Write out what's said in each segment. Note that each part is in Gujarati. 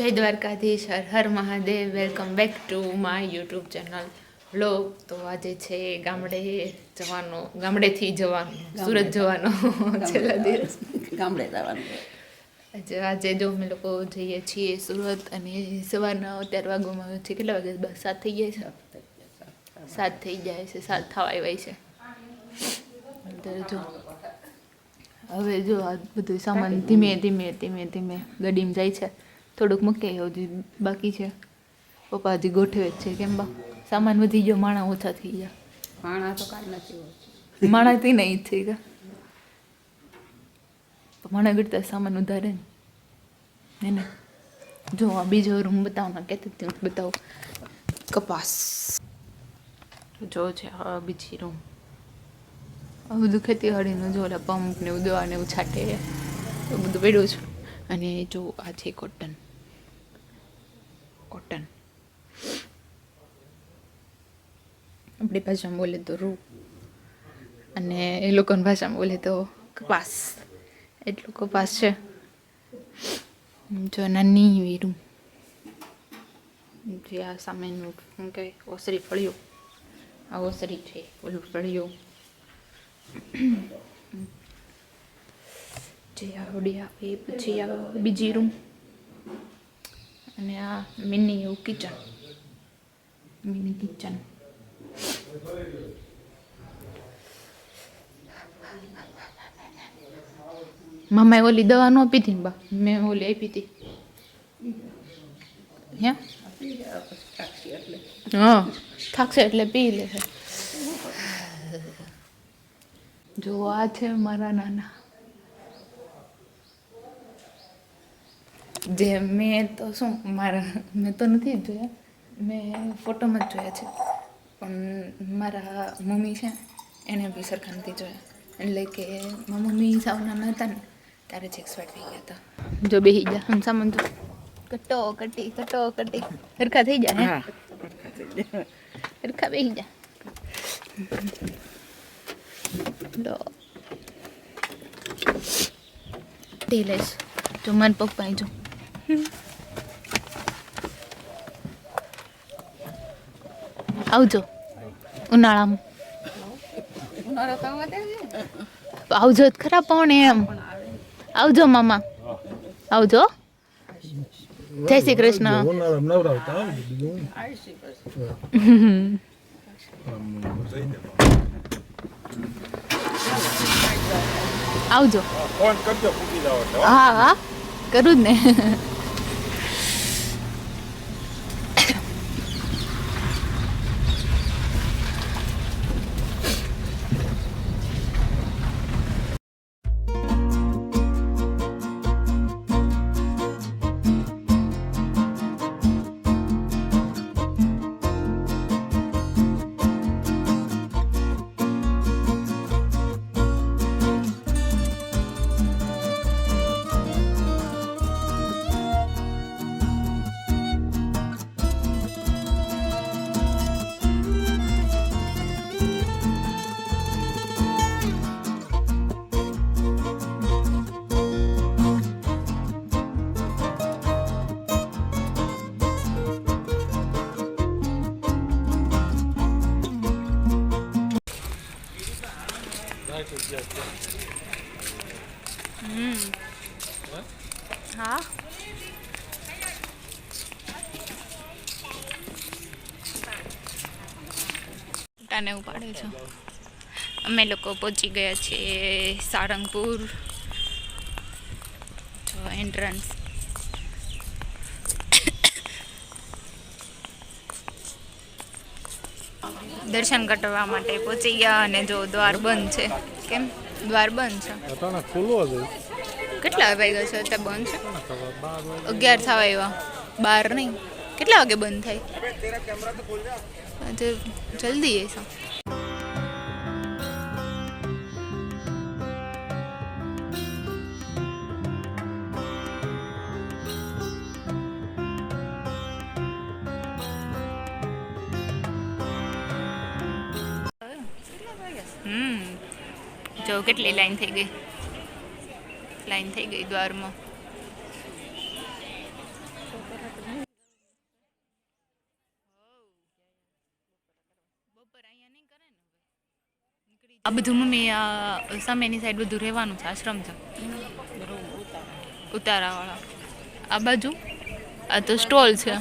જય દ્વારકાધીશ હર હર Mahadev welcome back to my YouTube channel vlog. તો આજે છે ગામડે જવાનો ગામડેથી જવાનો સુરત જવાનો. છેલ્લા દિવસ. ગામડે જવાનું. આજે આજે જો અમે લોકો જઈએ છીએ સુરત અને સવારના અત્યાર વાગવામાં છે કેટલા વાગે? બસ સાત થઈ જાય છે? સાત થઈ જાય છે સાત થવા આવ્યા છે. જો હવે જો આ બધું સામાન ધીમે ધીમે ધીમે ધીમે ગડીમ જાય છે. થોડુંક મૂકે હજી બાકી છે. પપ્પા હજી ગોઠવે જ છે કેમ બા? સામાન વધી ગયો માણા ઓછા થઈ ગયા. માણા તો કાંઈ નથી માણાથી નહીં થઈ ગયા. માણા ગીરતા સામાન વધારે ને. એને જો આ બીજો રૂમ બતાવો ને કહેતી હતી બતાવો. કપાસ. જો છે આ બીજી રૂમ આ બધું ખેતીવાડીનું જો ઓલા પંપ ને એવું દવા ને એવું છાંટે. બધું પડ્યું છે. અને જો આ છે કોટન આપણી ભાષામાં બોલે તો રૂ. અને એ લોકોની ભાષામાં બોલે તો કપાસ. એટલું કપાસ છે. જો નાની એવી રૂમ જે આ સામેનું શું કહેવાય? ઓસરી ફળિયો. આ ઓસરી છે, ઓલું ફળિયો. જે આવડી આવે પછી આ બીજી રૂમ અને આ મિની એવું કિચન. Mini kitchen. મામાએ ઓલી દવા ન પીધી બા? મેં ઓલી આપી હતી. હે? હા, થાકશે એટલે પી લેશે જો આ છે મારા નાના. જે મેં તો શું, મારા, મેં તો નથી જોયા. મેં ફોટોમાં જ જોયા છે. પણ મારા મમ્મી છે એને બી સરખા નથી જોયા એટલે કે મારા મમ્મી સાવ નાના હતા ને ત્યારે જ એક્સપાયર થઈ ગયા હતા જો બેસી ગયા આમ સામાન તો કટો કટી કટો કટી સરખા થઈ જાય હે સરખા બેસી જા લો તે લઈશ જો મન પપ્પા જો આવજો. ઉનાળામાં. આવજો જ ખરા પણ એમ. આવજો મામા. આવજો. જય શ્રી કૃષ્ણ. આવજો. હા હા. કરું જ ને. ટાને પાડે છે. અમે લોકો પહોંચી ગયા છીએ સારંગપુર જો એન્ટ્રન્સ દર્શન કરવા માટે પહોંચી ગયા અને જો દ્વાર બંધ છે. કેમ? દ્વાર બંધ છે. કેટલા વાગ્યા છે? અત્યારે બંધ છે. અગિયાર થવા એવા બાર નહીં. કેટલા વાગે બંધ થાય? આજે જલ્દી એ છે હમ જો કેટલી લાઈન થઈ ગઈ લાઈન થઈ ગઈ દ્વારમાં આ બધું મમ્મી સામેની સાઈડ બધું રહેવાનું છે, આશ્રમ છે. ઉતારાવાળા. આ બાજુ? આ તો સ્ટોલ છે.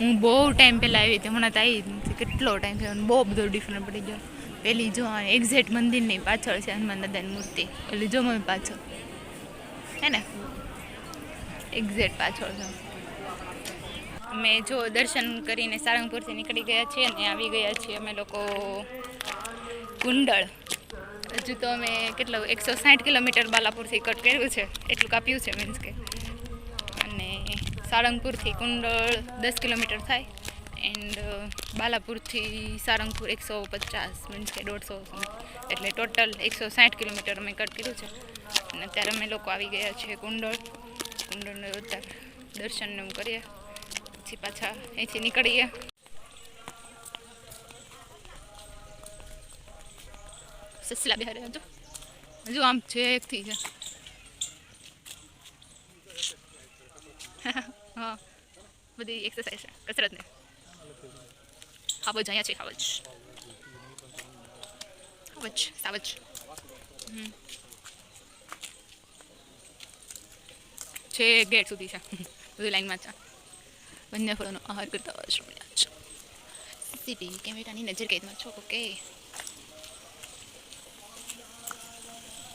હું બહુ ટાઈમ પહેલાં આવી હતી, હમણાં તો આવી નથી. કેટલો ટાઈમ થયો બહુ બધો ડિફરન્ટ પડી ગયો. પેલી જો એક્ઝેક્ટ મંદિરની પાછળ છે હનુમાન દાદાની મૂર્તિ. પેલી જો મમ્મી પાછળ. હે ને? એક્ઝેક્ટ પાછળ છે. અમે જો દર્શન કરીને સારંગપુરથી નીકળી ગયા છીએ અને આવી ગયા છીએ અમે લોકો કુંડળ હજુ તો અમે કેટલો, એકસો સાઠ કિલોમીટર બાલાપુરથી કટ કર્યું છે, એટલું કાપ્યું છે મીન્સ કે. અને સાળંગપુરથી કુંડળ દસ કિલોમીટર થાય એન્ડ બાલાપુરથી સારંગપુર એકસો પચાસ મીન્સ કે દોઢસો એટલે ટોટલ એકસો સાઠ કિલોમીટર અમે કટ કર્યું છે. અને અત્યારે અમે લોકો આવી ગયા છીએ કુંડળ કુંડળને દર્શન કરીએ. પછી પાછા, અહીંથી નીકળીએ. સસલા બિહારે હજુ હજુ આમ છે, એકથી છે. હા, બધી એક્સરસાઇઝ છે કસરત ને હાવજ અહીંયા છે, હાવજ. હાવજ, સાવજ. છે, ગેટ સુધી છે. બધું લાઈનમાં છે. બંને ફળોનો આહાર કરતા હોય છે સીટી કેમેરાની નજર કેદમાં છો, ઓકે?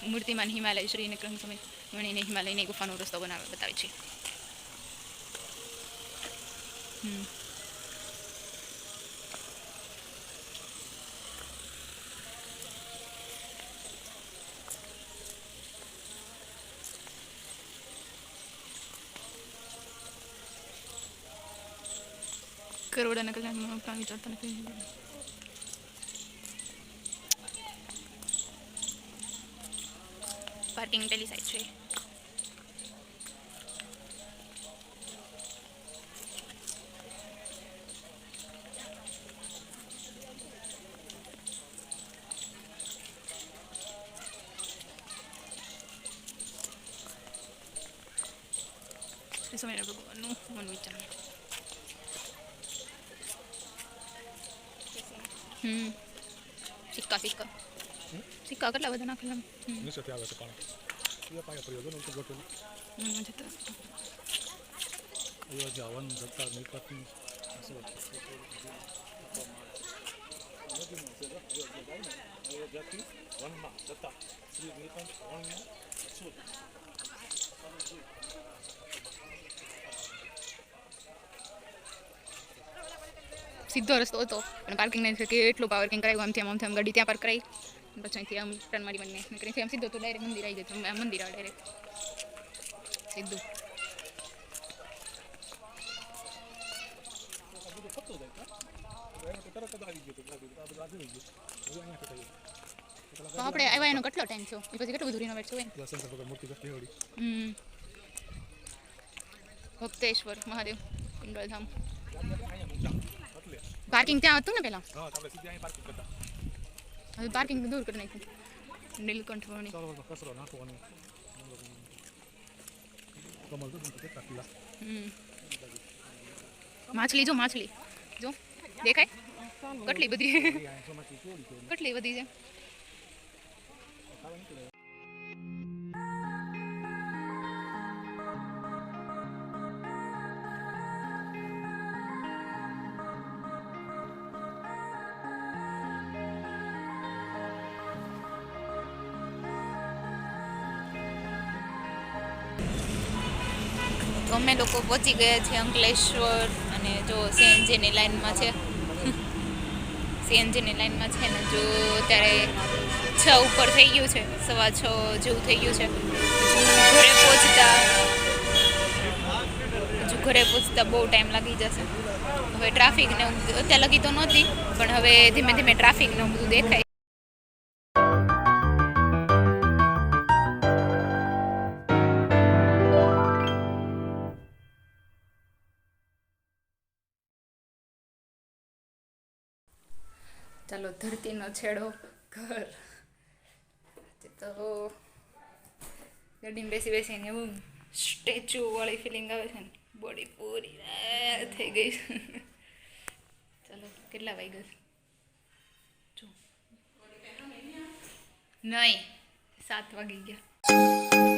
મૂર્તિમાન હિમાલય શ્રી નિક્રમ સમય વણીને હિમાલયની ગુફાનો રસ્તો બનાવે બતાવે છે. હમ. કરોડાના કલ્યાણમાં પ્રાણ વિચારતા નથી પાર્કિંગ પેલી સાઈડ છે શ્રી સ્વામિનારાયણ ભગવાનનું મન વિચાર હમ. સિક્કા સિક્કા. સિક્કા કેટલા બધા નાખેલા? હમ. નીચેથી આવે છે પાણી. એ પાણી પડ્યો છે ને ઉપર ગોઠવેલું મનમાં જતા અયોધ્યા વન જતા નીકળતી વનમાં જતા શ્રી નીકળ વનમાં સીધો રસ્તો હતો. અને પાર્કિંગ નહીં કે એટલું પાર્કિંગ કરાવ્યું આમથી આમ આમ ગાડી ત્યાં પાર્ક કરાવી પછી અહીંથી આમ ટર્ન મારી બંને નીકળી આમ સીધો તો ડાયરેક્ટ મંદિર આવી જતું આમ મંદિર આવે ડાયરેક્ટ સીધું. આપણે આવ્યા એનો કેટલો ટાઈમ થયો? પછી કેટલું બધું રિનોવેટ થયું ભક્તેશ્વર, મહાદેવ કુંડલધામ એટલે પાર્કિંગ ત્યાં હતું ને કરતા. હવે પાર્કિંગ દૂર કરી નાખ્યું. નીલકંઠ વણી કચરો નાખવાનો કમલ તો હમ. માછલી જો માછલી. જો દેખાય? કેટલી બધી? કેટલી બધી છે? અમે લોકો પહોંચી ગયા છીએ અંકલેશ્વર અને જો સીએનજીની લાઈનમાં છે. સીએનજીની લાઈનમાં છે ને જો અત્યારે છ ઉપર થઈ ગયું છે, સવા છ જેવું થઈ ગયું છે. ઘરે પહોંચતા, હજુ ઘરે પહોંચતા બહુ ટાઈમ લાગી જશે. હવે ટ્રાફિક ને અત્યારે લગી તો નહોતી, પણ હવે ધીમે ધીમે ટ્રાફિક ને બધું દેખાય. ચાલો, ધરતીનો છેડો ઘર. તે ગાડીમાં બેસી બેસીને એવું સ્ટેચ્યુ વાળી ફિલિંગ આવે છે ને બોડી પૂરી થઈ ગઈ ચાલો, કેટલા વાગ્યા છે? નહીં, સાત વાગી ગયા.